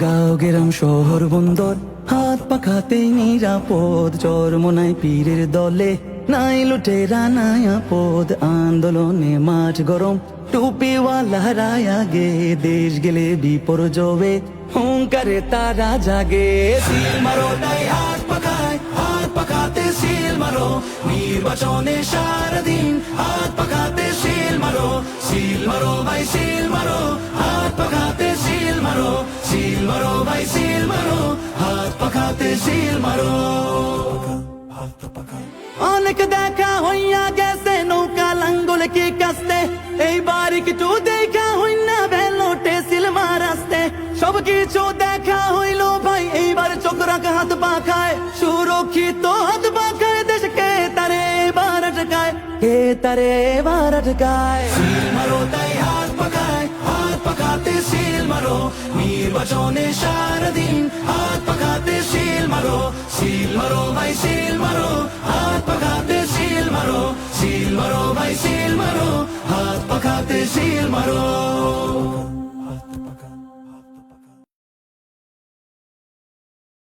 গাঁও গেরাম শহর বন্দর হাত পাখাতেই নিরাপদ। চরমনাই পীরের দলে, নাই লুটেরা নাই আপদ। আন্দোলনে মাঠ গরম, টুপিওয়ালা রায়া গে দেশ গেলে বিপর্যবে হুঙ্কারে তারা জাগে। সিল মারো তাই হাত পাখায় হাত পাখাতে সিল মারো। নির্বাচনে সারাদিন হাত পাখাতে সিল মারো। সিল মারো ভাই, সিল মারো। সিল মারো ভাই সিল মারো হাত সিল অনেক দেখা হইয়া গেছে, নৌকা লাঙ্গল কি কাস্তে? এইবার কিছু দেখা হইনা ভেলোটে সিলমার আসতে। সব কিছু দেখা হইল ভাই, এইবার চোখ রাখা হাত পাখায়। সুরক্ষিত হাত পাখায়, দেশকে তারে এবার আটকায়। কে তারে এবার আটকায়? নির্বাচনে সারাদিন হাত পাখাতে সিল মারো সিল মারো ভাই সিল মারো, হাত পাখাতে সিল মারো সিল মারো ভাই সিল মারো, হাত পাখাতে সিল মারো।